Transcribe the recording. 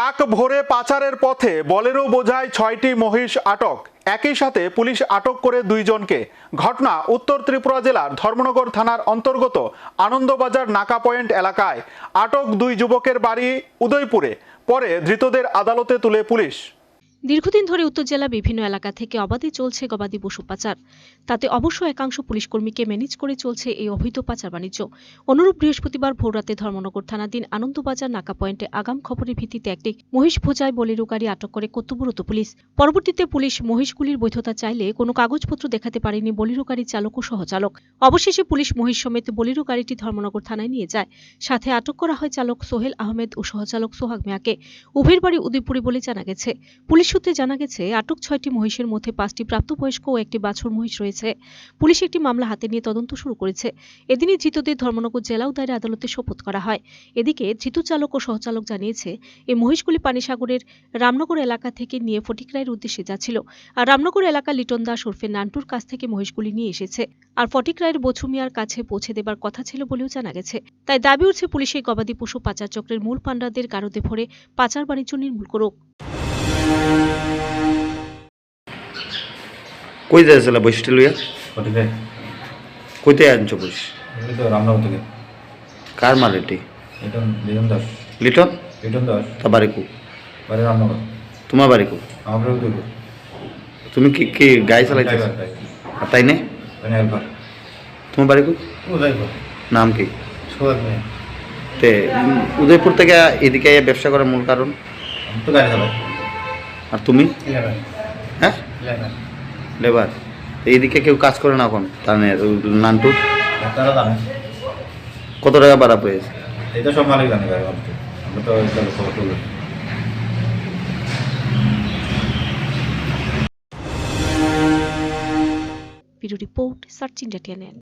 Truck ভরে পাচারের পথে বলেরও বোঝায় ছয়টি মহিষ আটক। একই সাথে পুলিশ আটক করে দুইজনকে। ঘটনা উত্তর ত্রিপুরা জেলার ধর্মনগর থানার অন্তর্গত আনন্দবাজার নাকা পয়েন্ট এলাকায়। আটক দুই যুবকের বাড়ি উদয়পুরে। পরে ধৃতদের আদালতে তুলে পুলিশ। দীর্ঘদিন ধরে উত্তর জেলা বিভিন্ন এলাকা থেকে অবাধে চলছে গবাদি পশু পাচার। তাতে অবশ্য একাংশ পুলিশ কর্মীকে ম্যানেজ করে চলছে এই অবৈধ পাচার বাণিজ্য। অনুরূপ বৃহস্পতিবার ভোররাতে ধর্মনগর থানাধীন আনন্দবাজার নাকা পয়েন্টে আগাম খবরের ভিত্তিতে একটি মহিষ ভোজায় বলিরু গাড়ি আটক করে কর্তব্যরত পুলিশ। পরবর্তীতে পুলিশ মহিষগুলির বৈধতা চাইলে কোনো কাগজপত্র দেখাতে পারেনি বলিরু গাড়ির চালক ও সহচালক। অবশেষে পুলিশ মহিষ সমেত বলিরু গাড়িটি ধর্মনগর থানায় নিয়ে যায়। সাথে আটক করা হয় চালক সোহেল আহমেদ ও সহচালক সোহাগ মিয়াকে। উভয়ের বাড়ি উদয়পুরে বলে জানা গেছে। পুলিশ সূত্রে জানা গেছে, আটক ছয়টি মহিষের মধ্যে পাঁচটি প্রাপ্তবয়স্ক ও একটি বাছুর মহিষ রয়েছে। পুলিশ একটি মামলা হাতে নিয়ে তদন্ত শুরু করেছে। এদিনই ধৃতদের ধর্মনগর জেলা দায়ের আদালতে শপথ করা হয়। এদিকে ধৃত চালক ও সহচালক জানিয়েছে এই মহিষগুলি পানিসাগরের রামনগর এলাকা থেকে নিয়ে ফটিকরায়ের উদ্দেশ্যে যাচ্ছিল। আর রামনগর এলাকা লিটন দাস ওরফে নান্টুর কাছ থেকে মহিষগুলি নিয়ে এসেছে। আর ফটিকরায়ের বছুমিয়ার কাছে পৌঁছে দেবার কথা ছিল বলেও জানা গেছে। তাই দাবি উঠছে, পুলিশের গবাদি পশু পাচার চক্রের মূল পাণ্ডাদের গারদে ভরে পাচার বাণিজ্য নির্মূল করুক। কই যাইছিল বৈশিষ্ট্য লইয়া? ফটিকে কইতে আনছো বৈশ এগুলি তো রামনগর থেকে। কার মার এটি? লিটন লিটন দাস। লিটন? লিটন দাস। তা বাড়ি কু? বাড়ি রামনগর। তোমার বাড়ি কু? আমার উদয় তুমি কি কি গাড়ি আর তাই নে? তোমার বাড়ি কু? উদয়পুর। নাম কি? সোহাগ তে উদয়পুর থেকে এদিকে ব্যবসা করার মূল কারণ? তো গাড়ি চালাই। আর তুমি? হ্যাঁ? লেবার এইদিকে কেউ কাজ করে না এখন? তার তারা জানে। কত টাকা ভাড়া পেয়েছে? সব মালিক জানে রিপোর্ট সার্চ ইন্ডিয়া টিএনএন